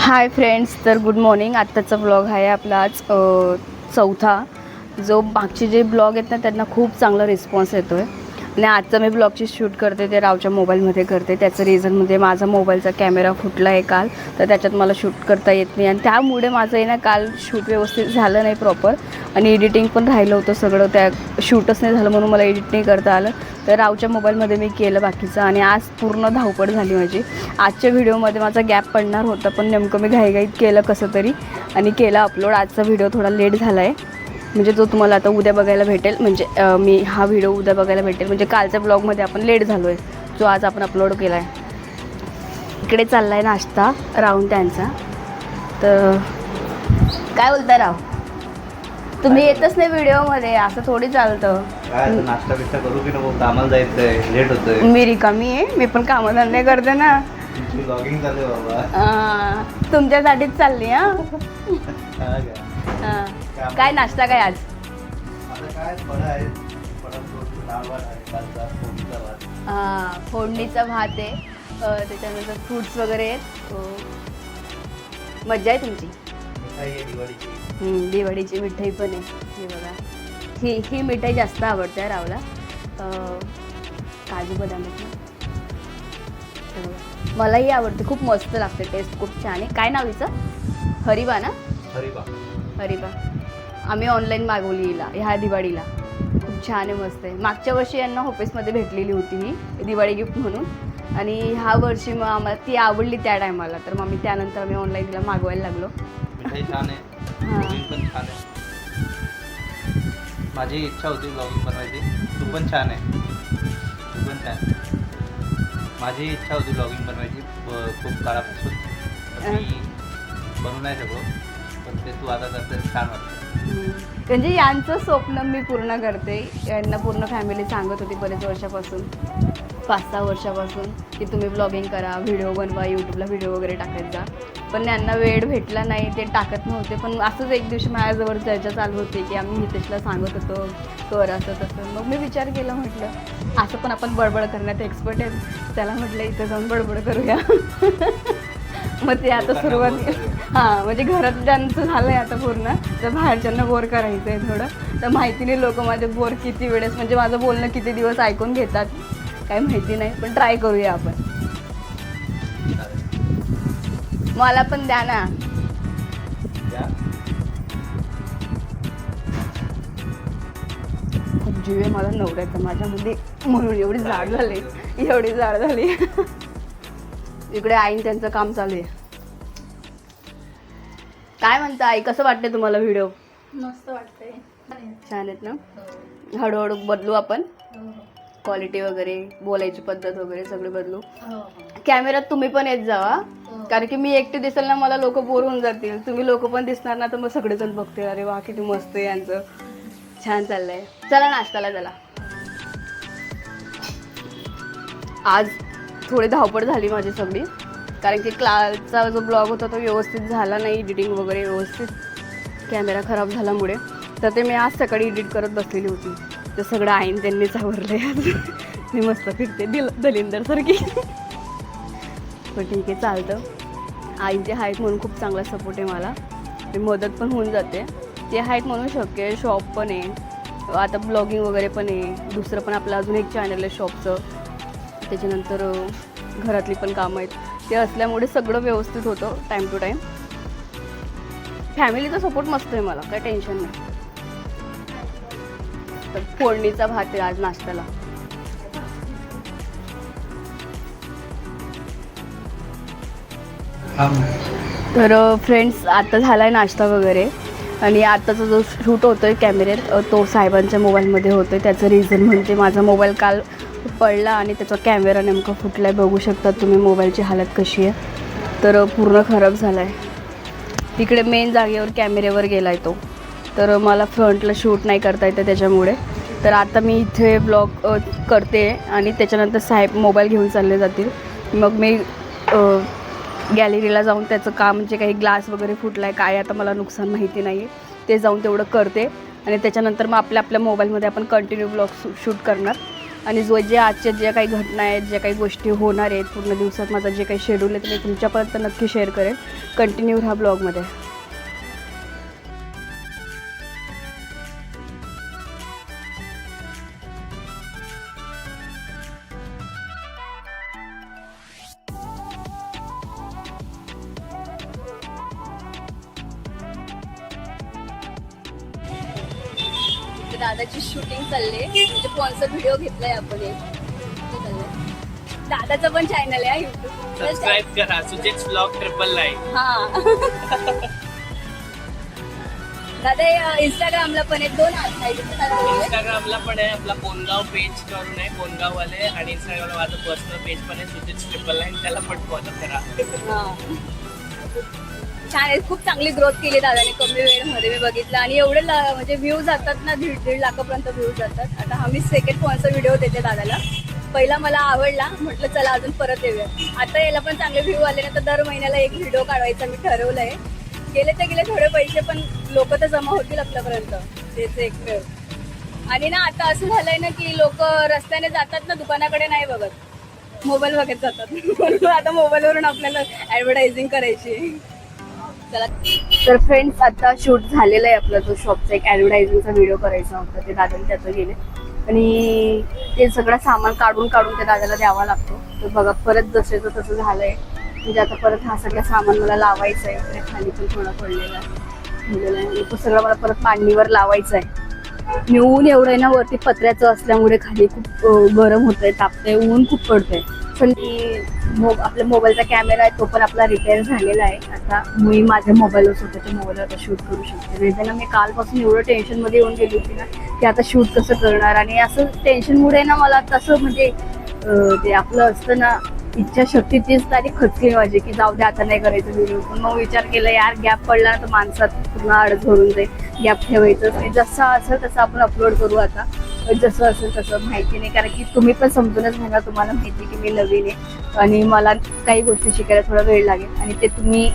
हाय friends तर good morning. आत्ताचा blog आहे आपला आज चौथा. जो मागचे जे ब्लॉग आहेत ना त्यांना खूप चांगला रिस्पॉन्स येतो आहे आणि आजचा मी ब्लॉगची शूट करते ते रावच्या मोबाईलमध्ये करते. त्याचं रिझन म्हणजे माझा मोबाईलचा कॅमेरा फुटला आहे काल तर त्याच्यात मला शूट करता येत नाही. आणि त्यामुळे माझं आहे ना काल शूट व्यवस्थित झालं नाही प्रॉपर आणि एडिटिंग पण राहिलं होतं सगळं त्या शूटच नाही झालं म्हणून मला एडिट नाही करता आलं. तर रावच्या मोबाईलमध्ये मी केलं बाकीचं आणि आज पूर्ण धावपळ झाली माझी. आजच्या व्हिडिओमध्ये माझा गॅप पडणार होता पण नेमकं मी घाईघाईत केलं कसं तरी. आणि केला अपलोड आजचा व्हिडिओ थोडा लेट झाला आहे म्हणजे जो तुम्हाला आता उद्या बघायला भेटेल म्हणजे मी हा व्हिडिओ उद्या बघायला भेटेल. म्हणजे कालच्या ब्लॉगमध्ये आपण लेट झालो आहे जो आज आपण अपलोड केला आहे इकडे चालला आहे नाश्ता राहून त्यांचा. तर काय बोलता राव? तुम्ही येतच नाही व्हिडिओमध्ये असं थोडी चालतं. काय आता नाश्ता बिष्टा करू की नको? कामाला जायचंय लेट होतंय. मी रिकामी आहे मी पण कामधंदे करते ना. चालू बाबा. तुमच्यासाठीच चालली? हां. काय नाश्ता काय आज? हां फोडणीचा भात आहे. अं, त्याच्यानंतर फ्रुट्स वगैरे आहेत. अं, मज्जा आहे तुमची? दिवाळीची. हम्म, दिवाळीची मिठाई पण आहे. हे बघा. ही ही मिठाई जास्त आवडते रावला अं, काजू बदामाची हे बघा. मलाही आवडते. खूप मस्त लागते टेस्ट खूप छान आहे. काय नाव हिचं? हरिबा ना? हरिबा. हरिबा. आम्ही ऑनलाईन मागवली हिला ह्या दिवाळीला. खूप छान आहे मस्त आहे. मागच्या वर्षी यांना ऑफिसमध्ये भेटलेली होती ही दिवाळी गिफ्ट म्हणून. आणि ह्या वर्षी मग आम्हाला ती आवडली त्या टायमाला तर मग मी त्यानंतर आम्ही ऑनलाईन तिला मागवायला लागलो. छान आहे. पण छान आहे. माझी इच्छा होती ब्लॉगिंग बनवायची. तू पण छान आहे. तू पण छान माझी इच्छा होती ब्लॉगिंग बनवायची खूप काळापासून. मी बनवू नाही शकलो. पण ते तू आता करते छान वाटतं. म्हणजे यांचं स्वप्न मी पूर्ण करते. यांना पूर्ण फॅमिली सांगत होती बरेच वर्षापासून. पाच सहा वर्षापासून की तुम्ही ब्लॉगिंग करा व्हिडिओ बनवा यूट्यूबला व्हिडिओ वगैरे टाकायचा पण त्यांना वेळ भेटला नाही ते टाकत नव्हते. पण असंच एक दिवशी माझ्याजवळ चर्चा चालू होती की आम्ही हितेशला सांगत होतो कर असं तसं. मग मी विचार केला म्हटलं असं पण आपण बडबड करण्यात एक्सपर्ट आहे त्याला म्हटलं इथं जाऊन बडबड करूया. मग ते आता सुरुवात. हां म्हणजे घरातल्यांचं झालंय आता पूर्ण तर बाहेरच्यांना बोर करायचं आहे थोडं. तर माहिती नाही लोक माझे बोर किती वेळेस म्हणजे माझं बोलणं किती दिवस ऐकून घेतात काही माहिती नाही पण ट्राय करूया आपण. मला पण द्या ना. जीव आहे मला नवऱ्याचा माझ्यामध्ये म्हणून एवढी जाड झाली एवढी जाड झाली. इकडे आईन त्यांचं काम चालू आहे. काय म्हणता आई कसं वाटतंय तुम्हाला व्हिडिओ मस्त वाटतंय. छान आहेत ना? हळूहळू बदलू आपण? क्वालिटी वगैरे बोलायची पद्धत वगैरे सगळे बदलू. कॅमेऱ्यात तुम्ही पण येत जावा. कारण की मी एकटी दिसेल ना मला लोक बोर होऊन जातील. तुम्ही लोक पण दिसणार ना तर मग सगळेजण बघतील. अरे वा किती मस्त आहे यांचं. छान चाललंय. चला नाश्त्याला चला. आज थोडी धावपळ झाली माझी सगळी. कारण की क्लासचा जो ब्लॉग होता तो व्यवस्थित झाला नाही एडिटिंग वगैरे व्यवस्थित कॅमेरा खराब झाल्यामुळे. तर ते मी आज सकाळी एडिट करत बसलेली होती. ते सगळं आईन त्यांनीच आवरलं मी मस्त फिरते दिल दलिंदरसारखी पण ठीक आहे चालतं. आई ते आहेत म्हणून खूप चांगला सपोर्ट आहे मला. मी मदत पण होऊन जाते. ते आहेत म्हणून शक्य आहे शॉप पण आहे. आता ब्लॉगिंग वगैरे पण आहे. दुसरं पण आपलं अजून एक चॅनल आहे शॉपचं त्याच्यानंतर घरातली पण कामं आहेत. ते असल्यामुळे सगळं व्यवस्थित होतं टाईम टू टाईम फॅमिलीचा सपोर्ट मस्त आहे मला काही टेन्शन नाही. तर फोडणीचा भात आहे आज नाश्त्याला. तर फ्रेंड्स आता झाला आहे नाश्ता वगैरे. आणि आत्ताचा जो शूट होतो आहे कॅमेऱ्यात तो साहेबांच्या मोबाईलमध्ये होतो आहे त्याचं रिझन म्हणजे माझा मोबाईल काल पडला आणि त्याचा कॅमेरा नेमका फुटला आहे बघू शकता तुम्ही मोबाईलची हालत कशी आहे. तर पूर्ण खराब झाला आहे तिकडे मेन जागेवर कॅमेऱ्यावर गेला आहे तो. तर मला फ्रंटला शूट नाही करता येतं त्याच्यामुळे. तर आता मी इथे ब्लॉग करते आणि त्याच्यानंतर साहेब मोबाईल घेऊन चालले जातील. मग मी गॅलरीला जाऊन त्याचं काम जे काही ग्लास वगैरे फुटला आहे काय आता मला नुकसान माहिती नाही आहे ते जाऊन तेवढं करते. आणि त्याच्यानंतर मग आपल्या आपल्या मोबाईलमध्ये आपण कंटिन्यू ब्लॉग शूट करणार. आणि जो जे आजच्या ज्या काही घटना आहेत ज्या काही गोष्टी होणार आहेत पूर्ण दिवसात माझा जे काही शेड्यूल आहे ते मी तुमच्यापर्यंत नक्की शेअर करेन. कंटिन्यू ह्या ब्लॉगमध्ये दादाची शूटिंग चालले. म्हणजे स्पॉन्सर व्हिडिओ घेतलाय आपण एक. ते चाललंय. दादाचं पण चॅनल आहे युट्यूब सबस्क्राईब करा सुजेक्स ब्लॉग ट्रिपल नाईन हा. दादा इंस्टाग्रामला पण एक दोन आहेत इंस्टाग्रामला पण आहे आपला कोणगाव पेज करून आहे कोणगाववाले आणि इंस्टाग्रामला माझं पर्सनल पेज पण आहे सुजेक्स ट्रिपल नाईन त्याला पण फॉलो करा. छान आहे खूप चांगली ग्रोथ केली दादाने. कमी वेळेमध्ये मी बघितलं. आणि एवढे म्हणजे व्ह्यूज जातात ना दीड दीड लाखापर्यंत व्ह्यूज जातात. आता हा मी सेकंड स्पॉन्सर व्हिडिओ देते दादाला. पहिला मला आवडला. म्हटलं चला अजून परत येऊया. आता याला पण चांगले व्ह्यू आले ना तर दर महिन्याला एक व्हिडिओ काढवायचा मी ठरवलं आहे गेले तर गेले थोडे पैसे पण लोक तर जमा होतील आपल्यापर्यंत. तेच एक वेळ. आणि ना आता असं झालंय ना की लोक रस्त्याने जातात ना दुकानाकडे नाही बघत. मोबाईल बघत जातात. आता मोबाईलवरून आपल्याला ऍडव्हर्टायझिंग करायची. आहे. चला. तर फ्रेंड्स आता शूट झालेला आहे आपला तो शॉपचा एक ॲडव्हर्टायझिंगचा व्हिडिओ करायचा होता ते दादाने त्याचं गेले आणि ते सगळं सामान काढून काढून त्या दादाला द्यावा लागतो. तर बघा परत जसेचं तसं झालंय. म्हणजे आता परत हा सगळं सामान मला लावायचं आहे खाली पण थोडा पडलेला. आहे तो सगळं मला परत मांडणीवर लावायचं आहे आणि ऊन एवढं आहे ना वरती पत्र्याचं असल्यामुळे खाली खूप अं, गरम होतंय तापतंय ऊन खूप पडतंय. पण मो आपल्या मोबाईलचा कॅमेरा आहे तो पण आपला रिपेअर झालेला आहे. आता मी माझ्या मोबाईलवर स्वतःच्या मोबाईलवर आता शूट करू शकते. नाही तर मी कालपासून एवढं टेन्शनमध्ये येऊन गेली होती ना की आता शूट कसं करणार? आणि असं टेन्शनमुळे ना मला तसं म्हणजे ते आपलं असतं ना इच्छाशक्ती तीच तारीख खचली माझी की जाऊ दे आता नाही करायचं व्हिडिओ पण मग विचार केला यार गॅप पडला ना तर माणसात पूर्ण अडच भरून जाईल गॅप ठेवायचं आणि जसं असेल तसं आपण अपलोड करू आता. जसं असेल तसं माहिती नाही कारण की तुम्ही पण समजूनच घेणार तुम्हाला माहिती की मी नवीन आहे. आणि मला काही गोष्टी शिकायला थोडा वेळ लागेल. आणि ते तुम्ही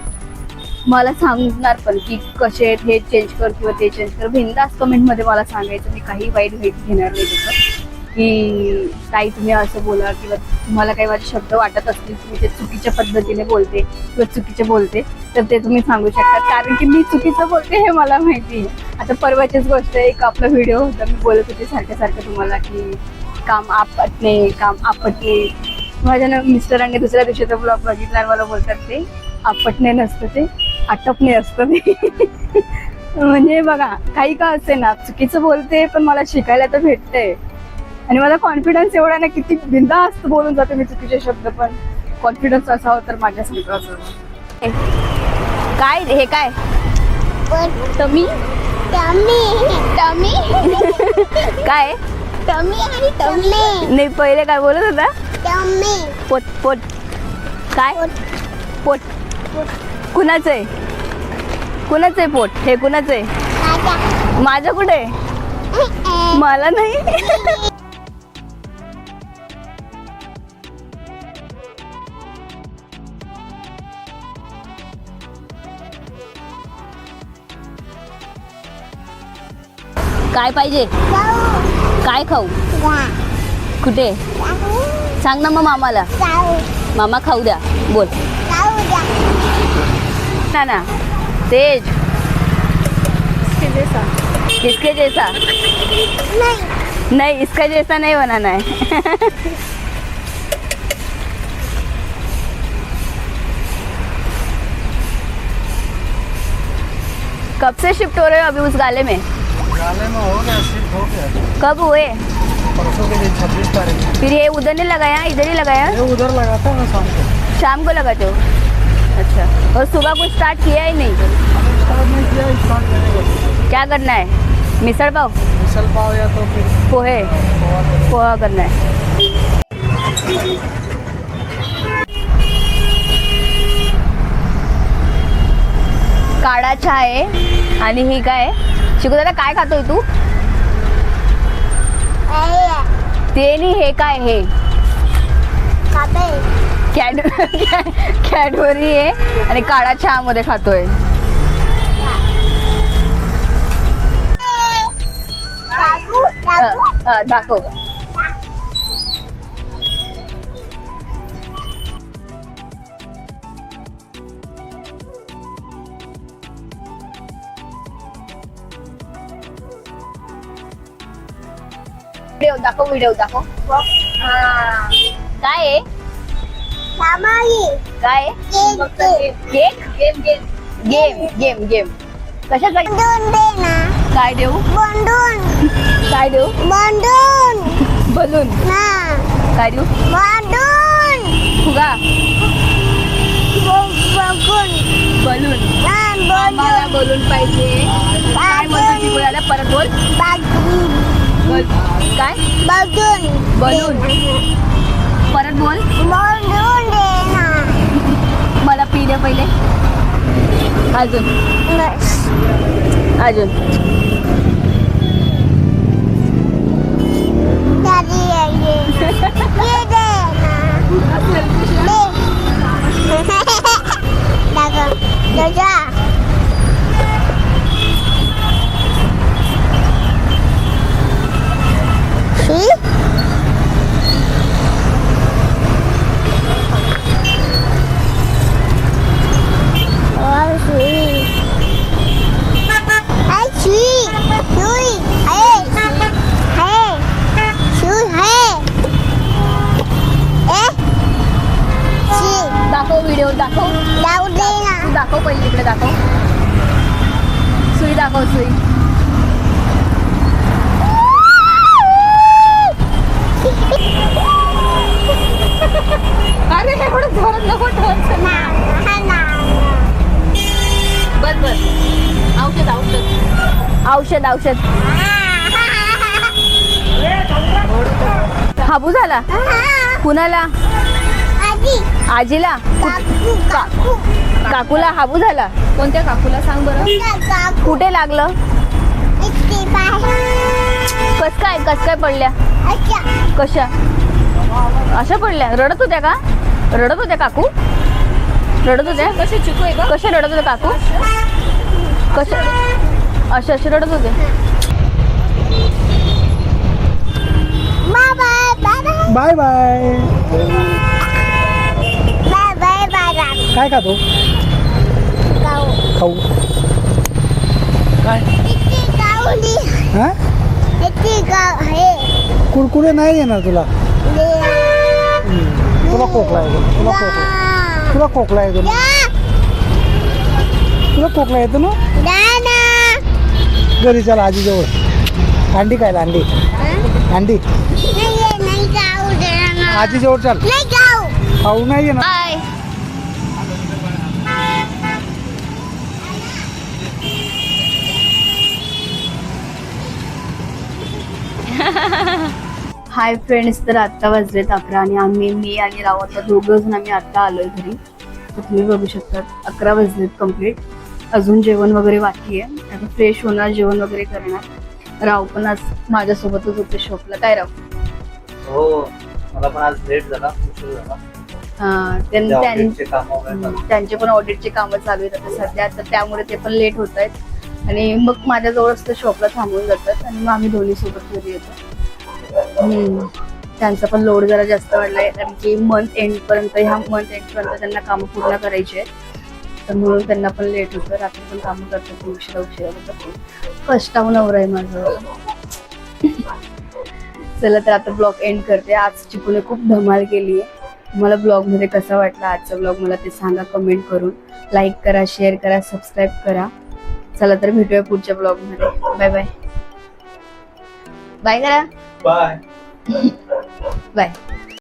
मला सांगणार पण की कसे आहेत हे चेंज कर किंवा ते चेंज कर. बिंदास कमेंटमध्ये मला सांगायचं मी काही वाईट वाईट घेणार नाही तसं की ताई तुम्ही असं बोला किंवा तुम्हाला काही माझे शब्द वाटत असतील तुम्ही मी ते चुकीच्या पद्धतीने बोलते किंवा चुकीचे बोलते तर ते तुम्ही सांगू शकता. कारण की मी चुकीचं बोलते हे मला माहिती आहे. आता परवाचीच गोष्ट एक आपला व्हिडिओ होता मी बोलत होते सारखं सारखं तुम्हाला की काम आपटणे काम आपटणे. माझ्या ना मिस्टरांनी दुसऱ्या दिवशीचा ब्लॉग बघितला मला बोलतात ते आपटणे नसतं ते आटपणे असतं ते. म्हणजे बघा काही का असे ना चुकीचं बोलते पण मला शिकायला तर भेटतंय. आणि मला कॉन्फिडन्स एवढा ना किती बिंदास्त बोलून जाते मी चुकीचे शब्द पण कॉन्फिडन्स असावा तर माझ्यासाठी असं काय हे काय? तमी टमी? काय? टमी आणि टमी नाही पहिले काय बोलत होता? टमी पोट पोट. काय? पोट. कुणाचं आहे? कुणाचं आहे पोट? हे कुणाचं आहे? माझं कुठे? आहे? मला नाही. काय पाहिजे? काय खाऊ? कुठे? सांग ना मग मामाला. मामा खाऊ द्या. बोल. ना ना. तेज. किसके जैसा. नहीं. इसका जैसा नहीं बनाना है कब से शिफ्ट हो रहे हो अभी उस गाले में? गाले में हो गया शिफ्ट हो गया। कब हुए? परसों के दिन छब्बीस तारीख। फिर ये उधर नहीं लगाया इधर ही लगाया? ये उधर लगाता है ना शाम को। शाम को लगाते हो अच्छा। और सुबह कुछ स्टार्ट किया ही नहीं? स्टार्ट नहीं किया स्टार्ट करेगा क्या करना है? मिसल पाव? मिसल पाव या तो फिर पोहे। पोहा करना है। काळा चहा आहे आणि ही काय शिकू दादा काय खातोय तू? ते नाही हे काय हे? कॅड कॅडबरी आहे आणि काळा चहा मध्ये खातोय दाखव. व्हिडिओ दाखव व्हिडिओ दाखव. हा. काय आहे? काय आहे? Cake game. Game? Game game. Game कशाचा? काय देऊ? बंडून. काय देऊ? बंडून. बलून काय देऊ? बंडून. फुगा. बघून. बलून बंडून. बलून पाहिजे. काय दादा परत बोल. काय? बघून बलून. परत बोल. बंडून दे ना. मला पी दे पहिले. अजून. अजून. दादी दाखव. सुई दाखव सुई. अरे एवढं जोरात नको ठेवायचं. बस बस. औषध औषध. औषध औषध. हाबू झाला. कुणाला. आजीला kaku. काकूला हाबू झाला. कोणत्या काकूला सांग बरं. कुठे लागलं. कस काय कस काय पडल्या. कशा? अशा पडल्या? रडत होत्या का? रडत होत्या काकू? रडत होत्या? कशा चिकू आहे कशा रडत होत्या काकू? कशा? अशा अशा रडत होते. Bye bye. काय खातो? Kau. खाऊ. काय. हा. कुरकुरे नाही देणार तुला. तुला खोकला येतो. तुला खोकला. तुला खोकला येतो ना. तुला खोकला येतो ना. घरी चला आजीजवळ. अंडी खायला अंडी. अंडी. नाही नाही जाऊ दे ना. आजीजवळ चल. नाही जाऊ. खाऊ नाही ना हाय फ्रेंड्स तर आत्ता वाजलेत अकरा आणि आम्ही मी आणि राव आता दोघं जण आम्ही आत्ता आलोय घरी. तर तुम्ही बघू शकता अकरा वाजलेत कंप्लीट अजून जेवण वगैरे बाकी आहे. आता फ्रेश होणार जेवण वगैरे करणार. राव पण आज माझ्यासोबतच होते शॉपला काय राव? हो मला पण आज लेट झाला उशीर. त्यांचे पण ऑडिटचे कामं चालू आहेत आता सध्या. तर त्यामुळे ते पण लेट होत आहेत. आणि मग माझ्याजवळच ते शॉपला थांबून जातात आणि मग आम्ही दोन्ही सोबत घरी येतो. त्यांचा पण लोड जरा जास्त वाढलाय कारण की मंथ एंड पर्यंत ह्या मंथ एंड पर्यंत त्यांना कामं पूर्ण करायचे तर म्हणून त्यांना पण लेट होतं रात्री पण कामं करतात उशिरा उशिरा होतात कष्टावं नवरा आहे माझं. चला तर आता ब्लॉग एंड करते. आज चिकूने खूप धमाल केली आहे तुम्हाला ब्लॉगमध्ये कसा वाटला आजचा ब्लॉग मला ते सांगा कमेंट करून. लाईक करा शेअर करा सबस्क्राईब करा. चला तर भेटूया पुढच्या ब्लॉगमध्ये. बाय बाय बाय करा. Bye bye